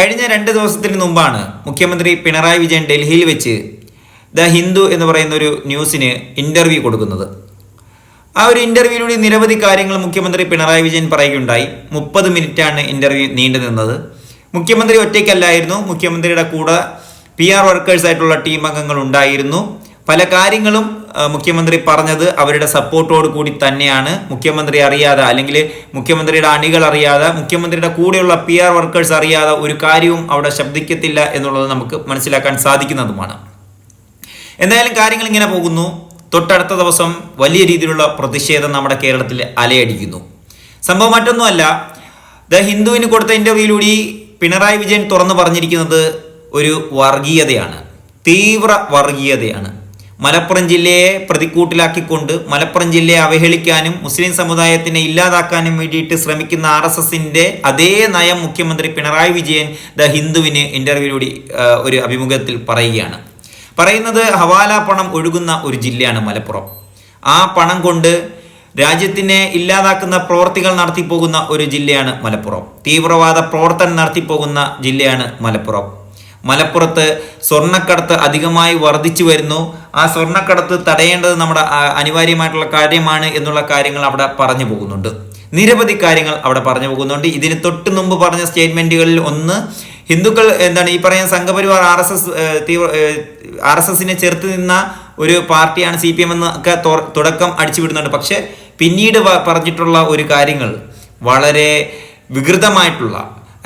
കഴിഞ്ഞ രണ്ട് ദിവസത്തിന് മുമ്പാണ് മുഖ്യമന്ത്രി പിണറായി വിജയൻ ഡൽഹിയിൽ വെച്ച് ദ ഹിന്ദു എന്ന് പറയുന്ന ഒരു ന്യൂസിന് ഇന്റർവ്യൂ കൊടുക്കുന്നത്. ആ ഒരു ഇന്റർവ്യൂവിലൂടെ നിരവധി കാര്യങ്ങൾ മുഖ്യമന്ത്രി പിണറായി വിജയൻ പറയുകയുണ്ടായി. മുപ്പത് മിനിറ്റാണ് ഇന്റർവ്യൂ നീണ്ടു നിന്നത്. മുഖ്യമന്ത്രി ഒറ്റയ്ക്കല്ലായിരുന്നു. മുഖ്യമന്ത്രിയുടെ കൂടെ പി ആർ വർക്കേഴ്സ് ആയിട്ടുള്ള ടീം അംഗങ്ങൾ ഉണ്ടായിരുന്നു. പല കാര്യങ്ങളും മുഖ്യമന്ത്രി പറഞ്ഞത് അവരുടെ സപ്പോർട്ടോട് കൂടി തന്നെയാണ്. മുഖ്യമന്ത്രി അറിയാതെ അല്ലെങ്കിൽ മുഖ്യമന്ത്രിയുടെ അണികൾ അറിയാതെ മുഖ്യമന്ത്രിയുടെ കൂടെയുള്ള പി ആർ വർക്കേഴ്സ് അറിയാതെ ഒരു കാര്യവും അവിടെ ശബ്ദിക്കത്തില്ല എന്നുള്ളത് നമുക്ക് മനസ്സിലാക്കാൻ സാധിക്കുന്നതുമാണ്. എന്തായാലും കാര്യങ്ങൾ ഇങ്ങനെ പോകുന്നു. തൊട്ടടുത്ത ദിവസം വലിയ രീതിയിലുള്ള പ്രതിഷേധം നമ്മുടെ കേരളത്തിൽ അലയടിക്കുന്നു. സംഭവം മറ്റൊന്നുമല്ല. ദ ഹിന്ദുവിന് കൊടുത്ത ഇന്റർവ്യൂയിലൂടെ പിണറായി വിജയൻ തുറന്നു പറഞ്ഞിരിക്കുന്നത് ഒരു വർഗീയതയാണ്. തീവ്ര വർഗീയതയാണ്. മലപ്പുറം ജില്ലയെ പ്രതിക്കൂട്ടിലാക്കിക്കൊണ്ട് മലപ്പുറം ജില്ലയെ അവഹേളിക്കാനും മുസ്ലിം സമുദായത്തിനെ ഇല്ലാതാക്കാനും വേണ്ടിയിട്ട് ശ്രമിക്കുന്ന ആർ എസ് എസിന്റെ അതേ നയം മുഖ്യമന്ത്രി പിണറായി വിജയൻ ദ ഹിന്ദുവിന് ഇന്റർവ്യൂലൂടെ ഒരു അഭിമുഖത്തിൽ പറയുകയാണ്. പറയുന്നത് ഹവാല പണം ഒഴുകുന്ന ഒരു ജില്ലയാണ് മലപ്പുറം. ആ പണം കൊണ്ട് രാജ്യത്തിനെ ഇല്ലാതാക്കുന്ന പ്രവർത്തികൾ നടത്തിപ്പോകുന്ന ഒരു ജില്ലയാണ് മലപ്പുറം. തീവ്രവാദ പ്രവർത്തനം നടത്തിപ്പോകുന്ന ജില്ലയാണ് മലപ്പുറം. മലപ്പുറത്ത് സ്വർണക്കടത്ത് അധികമായി വർദ്ധിച്ചു വരുന്നു. ആ സ്വർണക്കടത്ത് തടയേണ്ടത് നമ്മുടെ അനിവാര്യമായിട്ടുള്ള കാര്യമാണ് എന്നുള്ള കാര്യങ്ങൾ അവിടെ പറഞ്ഞു പോകുന്നുണ്ട്. നിരവധി കാര്യങ്ങൾ അവിടെ പറഞ്ഞു പോകുന്നുണ്ട്. ഇതിന് തൊട്ട് മുമ്പ് പറഞ്ഞ സ്റ്റേറ്റ്മെന്റുകളിൽ ഒന്ന് ഹിന്ദുക്കൾ എന്താണ് ഈ പറയുന്ന സംഘപരിവാർ ആർ എസ് എസ് തീവ്ര ആർ എസ് എസിനെ ചെറുത്ത് നിന്ന ഒരു പാർട്ടിയാണ് സി പി എം എന്ന് ഒക്കെ തുടക്കം അടിച്ചുവിടുന്നുണ്ട്. പക്ഷെ പിന്നീട് പറഞ്ഞിട്ടുള്ള ഒരു കാര്യങ്ങൾ വളരെ വികൃതമായിട്ടുള്ള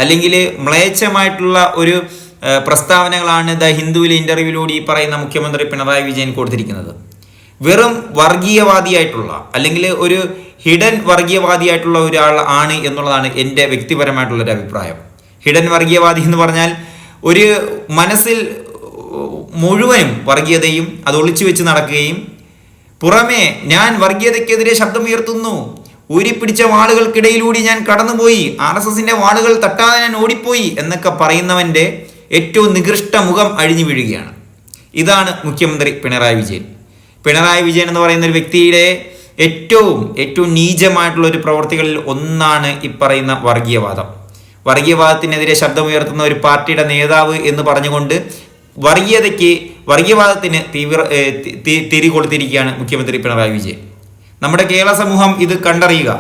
അല്ലെങ്കിൽ മ്ലേച്ഛമായിട്ടുള്ള ഒരു പ്രസ്താവനകളാണ് ദ ഹിന്ദുവിലെ ഇന്റർവ്യൂവിലൂടെ ഈ പറയുന്ന മുഖ്യമന്ത്രി പിണറായി വിജയൻ കൊടുത്തിരിക്കുന്നത്. വെറും വർഗീയവാദിയായിട്ടുള്ള അല്ലെങ്കിൽ ഒരു ഹിഡൻ വർഗീയവാദിയായിട്ടുള്ള ഒരാൾ ആണ് എന്നുള്ളതാണ് എന്റെ വ്യക്തിപരമായിട്ടുള്ള ഒരു അഭിപ്രായം. ഹിഡൻ വർഗീയവാദി എന്ന് പറഞ്ഞാൽ ഒരു മനസ്സിൽ മുഴുവനും വർഗീയതയും അത് ഒളിച്ചു വെച്ച് നടക്കുകയും പുറമേ ഞാൻ വർഗീയതയ്ക്കെതിരെ ശബ്ദമുയർത്തുന്നു. ഊരിപ്പിടിച്ച വാളുകൾക്കിടയിലൂടെ ഞാൻ കടന്നുപോയി. ആർ എസ് എസിന്റെ വാളുകൾ തട്ടാതെ ഞാൻ ഓടിപ്പോയി എന്നൊക്കെ പറയുന്നവന്റെ ഏറ്റവും നികൃഷ്ട മുഖം അഴിഞ്ഞു വീഴുകയാണ്. ഇതാണ് മുഖ്യമന്ത്രി പിണറായി വിജയൻ. പിണറായി വിജയൻ എന്ന് പറയുന്ന ഒരു വ്യക്തിയുടെ ഏറ്റവും ഏറ്റവും നീചമായിട്ടുള്ള ഒരു പ്രവർത്തികളിൽ ഒന്നാണ് ഈ പറയുന്ന വർഗീയവാദം. വർഗീയവാദത്തിനെതിരെ ശബ്ദമുയർത്തുന്ന ഒരു പാർട്ടിയുടെ നേതാവ് എന്ന് പറഞ്ഞുകൊണ്ട് വർഗീയതയ്ക്ക് വർഗീയവാദത്തിന് തീവ്ര തിരി കൊടുത്തിരിക്കുകയാണ് മുഖ്യമന്ത്രി പിണറായി വിജയൻ. നമ്മുടെ കേരള സമൂഹം ഇത് കണ്ടറിയുക.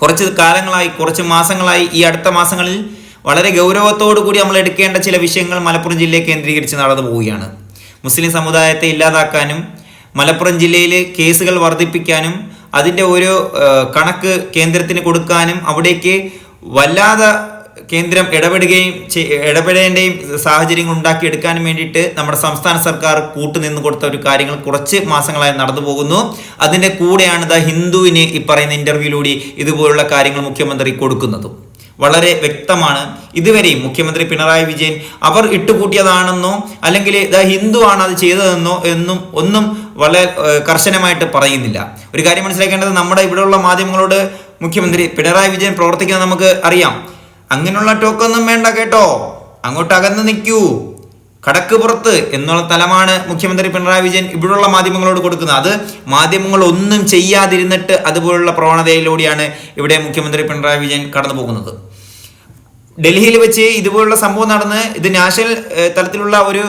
കുറച്ച് കാലങ്ങളായി കുറച്ച് മാസങ്ങളായി ഈ അടുത്ത മാസങ്ങളിൽ വളരെ ഗൗരവത്തോടു കൂടി നമ്മൾ എടുക്കേണ്ട ചില വിഷയങ്ങൾ മലപ്പുറം ജില്ലയെ കേന്ദ്രീകരിച്ച് നടന്നു പോവുകയാണ്. മുസ്ലിം സമുദായത്തെ ഇല്ലാതാക്കാനും മലപ്പുറം ജില്ലയിൽ കേസുകൾ വർദ്ധിപ്പിക്കാനും അതിന്റെ ഒരു കണക്ക് കേന്ദ്രത്തിന് കൊടുക്കാനും അവിടേക്ക് വല്ലാതെ കേന്ദ്രം ഇടപെടുകയും ഇടപെടേണ്ടയും സാഹചര്യങ്ങൾ ഉണ്ടാക്കിയെടുക്കാനും വേണ്ടിയിട്ട് നമ്മുടെ സംസ്ഥാന സർക്കാർ കൂട്ടുനിന്ന് കൊടുത്ത ഒരു കാര്യങ്ങൾ കുറച്ച് മാസങ്ങളായി നടന്നു പോകുന്നു. അതിന്റെ കൂടെയാണ് ദ ഹിന്ദുവിന് ഈ പറയുന്ന ഇന്റർവ്യൂയിലൂടെ ഇതുപോലുള്ള കാര്യങ്ങൾ മുഖ്യമന്ത്രി കൊടുക്കുന്നതും. വളരെ വ്യക്തമാണ്. ഇതുവരെയും മുഖ്യമന്ത്രി പിണറായി വിജയൻ അവർ ഇട്ടുകൂട്ടിയതാണെന്നോ അല്ലെങ്കിൽ ദ ഹിന്ദു ആണ് അത് ചെയ്തതെന്നോ എന്നും ഒന്നും വളരെ കർശനമായിട്ട് പറയുന്നില്ല. ഒരു കാര്യം മനസ്സിലാക്കേണ്ടത് നമ്മുടെ ഇവിടെയുള്ള മാധ്യമങ്ങളോട് മുഖ്യമന്ത്രി പിണറായി വിജയൻ പ്രവർത്തിക്കുന്നത് നമുക്ക് അറിയാം. അങ്ങനെയുള്ള ടോക്കൊന്നും വേണ്ട കേട്ടോ. അങ്ങോട്ട് അകന്ന് നിൽക്കൂ. കടക്ക് പുറത്ത് എന്നുള്ള തലമാണ് മുഖ്യമന്ത്രി പിണറായി വിജയൻ ഇവിടെയുള്ള മാധ്യമങ്ങളോട് കൊടുക്കുന്നത്. അത് മാധ്യമങ്ങൾ ഒന്നും ചെയ്യാതിരുന്നിട്ട് അതുപോലുള്ള പ്രവണതയിലൂടെയാണ് ഇവിടെ മുഖ്യമന്ത്രി പിണറായി വിജയൻ കടന്നു പോകുന്നത് ഡൽഹിയിൽ വെച്ച് ഇതുപോലുള്ള സംഭവം നടന്ന് ഇത് നാഷണൽ തലത്തിലുള്ള ഒരു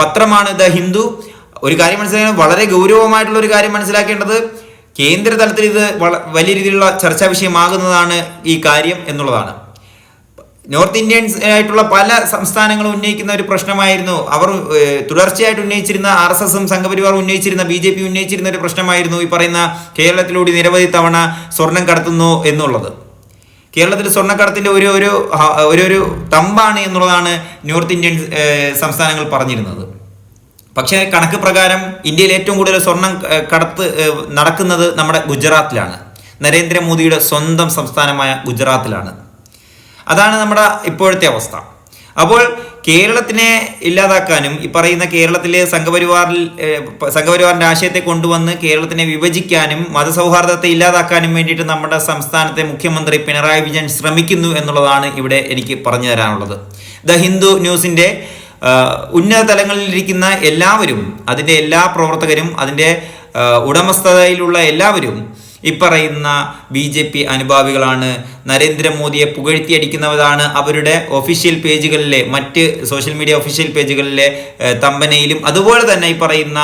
പത്രമാണ് ദ ഹിന്ദു. ഒരു കാര്യം മനസ്സിലാക്കാൻ വളരെ ഗൗരവമായിട്ടുള്ള ഒരു കാര്യം മനസ്സിലാക്കേണ്ടത് കേന്ദ്ര തലത്തിൽ ഇത് വലിയ രീതിയിലുള്ള ചർച്ചാ വിഷയമാകുന്നതാണ് ഈ കാര്യം എന്നുള്ളതാണ്. നോർത്ത് ഇന്ത്യൻസ് ആയിട്ടുള്ള പല സംസ്ഥാനങ്ങളും ഉന്നയിക്കുന്ന ഒരു പ്രശ്നമായിരുന്നു. അവർ തുടർച്ചയായിട്ട് ഉന്നയിച്ചിരുന്ന ആർ എസ് എസും സംഘപരിവാർ ഉന്നയിച്ചിരുന്ന ബി ജെ പി ഉന്നയിച്ചിരുന്ന ഒരു പ്രശ്നമായിരുന്നു ഈ പറയുന്ന കേരളത്തിലൂടെ നിരവധി തവണ സ്വർണം കടത്തുന്നു എന്നുള്ളത്. കേരളത്തിൽ സ്വർണക്കടത്തിന്റെ ഒരു ഒരു ഒരു ഒരു തമ്പാണ് എന്നുള്ളതാണ് നോർത്ത് ഇന്ത്യൻ സംസ്ഥാനങ്ങൾ പറഞ്ഞിരുന്നത്. പക്ഷേ കണക്ക് പ്രകാരം ഇന്ത്യയിൽ ഏറ്റവും കൂടുതൽ സ്വർണം കടത്ത് നടക്കുന്നത് നമ്മുടെ ഗുജറാത്തിലാണ്. നരേന്ദ്രമോദിയുടെ സ്വന്തം സംസ്ഥാനമായ ഗുജറാത്തിലാണ്. അതാണ് നമ്മുടെ ഇപ്പോഴത്തെ അവസ്ഥ. അപ്പോൾ കേരളത്തിനെ ഇല്ലാതാക്കാനും ഈ പറയുന്ന കേരളത്തിലെ സംഘപരിവാറിൽ സംഘപരിവാറിന്റെ ആശയത്തെ കൊണ്ടുവന്ന് കേരളത്തിനെ വിഭജിക്കാനും മതസൗഹാർദ്ദത്തെ ഇല്ലാതാക്കാനും വേണ്ടിയിട്ട് നമ്മുടെ സംസ്ഥാനത്തെ മുഖ്യമന്ത്രി പിണറായി വിജയൻ ശ്രമിക്കുന്നു എന്നുള്ളതാണ് ഇവിടെ എനിക്ക് പറഞ്ഞു തരാനുള്ളത്. ദ ഹിന്ദു ന്യൂസിന്റെ ഉന്നത തലങ്ങളിലിരിക്കുന്ന എല്ലാവരും അതിന്റെ എല്ലാ പ്രവർത്തകരും അതിന്റെ ഉടമസ്ഥതയിലുള്ള എല്ലാവരും ഇപ്പറയുന്ന ബി ജെ പി അനുഭാവികളാണ്. നരേന്ദ്രമോദിയെ പുകഴ്ത്തിയടിക്കുന്നവരാണ് അവരുടെ ഒഫീഷ്യൽ പേജുകളിലെ മറ്റ് സോഷ്യൽ മീഡിയ ഒഫീഷ്യൽ പേജുകളിലെ തമ്പനയിലും. അതുപോലെ തന്നെ ഈ പറയുന്ന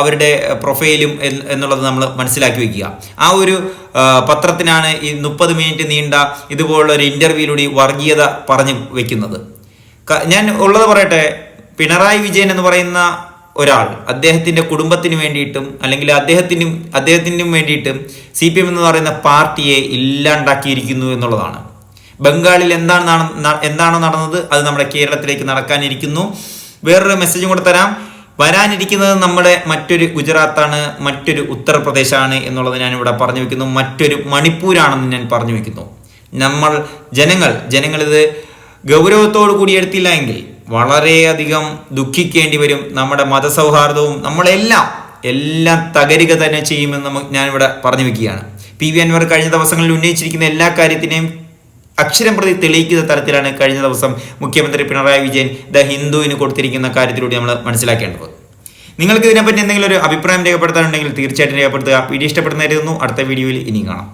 അവരുടെ പ്രൊഫൈലും എന്നുള്ളത് നമ്മൾ മനസ്സിലാക്കി വെക്കുക ആ ഒരു പത്രത്തിനാണ് ഈ മുപ്പത് മിനിറ്റ് നീണ്ട ഇതുപോലുള്ള ഒരു ഇന്റർവ്യൂയിലൂടെ വർഗീയത പറഞ്ഞു വെക്കുന്നത് ഞാൻ ഉള്ളത് പറയട്ടെ. പിണറായി വിജയൻ എന്ന് പറയുന്ന ഒരാൾ. അദ്ദേഹത്തിന്റെ കുടുംബത്തിന് വേണ്ടിയിട്ടും അല്ലെങ്കിൽ അദ്ദേഹത്തിനും അദ്ദേഹത്തിനും വേണ്ടിയിട്ടും സി പി എം എന്ന് പറയുന്ന പാർട്ടിയെ ഇല്ലാണ്ടാക്കിയിരിക്കുന്നു എന്നുള്ളതാണ്. ബംഗാളിൽ എന്താണ് എന്താണോ നടന്നത് അത് നമ്മുടെ കേരളത്തിലേക്ക് നടക്കാനിരിക്കുന്നു. വേറൊരു മെസ്സേജും കൂടെ തരാം. വരാനിരിക്കുന്നത് നമ്മുടെ മറ്റൊരു ഗുജറാത്താണ് മറ്റൊരു ഉത്തർപ്രദേശാണ് എന്നുള്ളത് ഞാൻ ഇവിടെ പറഞ്ഞു വെക്കുന്നു. മറ്റൊരു മണിപ്പൂരാണെന്ന് ഞാൻ പറഞ്ഞു വെക്കുന്നു. നമ്മൾ ജനങ്ങൾ ജനങ്ങളിത് ഗൗരവത്തോടു കൂടി എടുത്തില്ല എങ്കിൽ വളരെയധികം ദുഃഖിക്കേണ്ടി വരും നമ്മുടെ മതസൗഹാർദ്ദവും നമ്മളെല്ലാം എല്ലാം തകരുക തന്നെ ചെയ്യുമെന്ന് ഞാനിവിടെ പറഞ്ഞു വെക്കുകയാണ്. പി വി അൻവർ കഴിഞ്ഞ ദിവസങ്ങളിൽ ഉന്നയിച്ചിരിക്കുന്ന എല്ലാ കാര്യത്തിനെയും അക്ഷരം പ്രതി തെളിയിക്കുന്ന തരത്തിലാണ് കഴിഞ്ഞ ദിവസം മുഖ്യമന്ത്രി പിണറായി വിജയൻ ദ ഹിന്ദുവിന് കൊടുത്തിരിക്കുന്ന കാര്യത്തിലൂടെ നമ്മൾ മനസ്സിലാക്കേണ്ടത്. നിങ്ങൾക്ക് ഇതിനെപ്പറ്റി എന്തെങ്കിലും ഒരു അഭിപ്രായം രേഖപ്പെടുത്താനുണ്ടെങ്കിൽ തീർച്ചയായിട്ടും രേഖപ്പെടുത്തുക. വീഡിയോ ഇഷ്ടപ്പെടുന്നതായിരുന്നു അടുത്ത വീഡിയോയിൽ ഇനി കാണാം.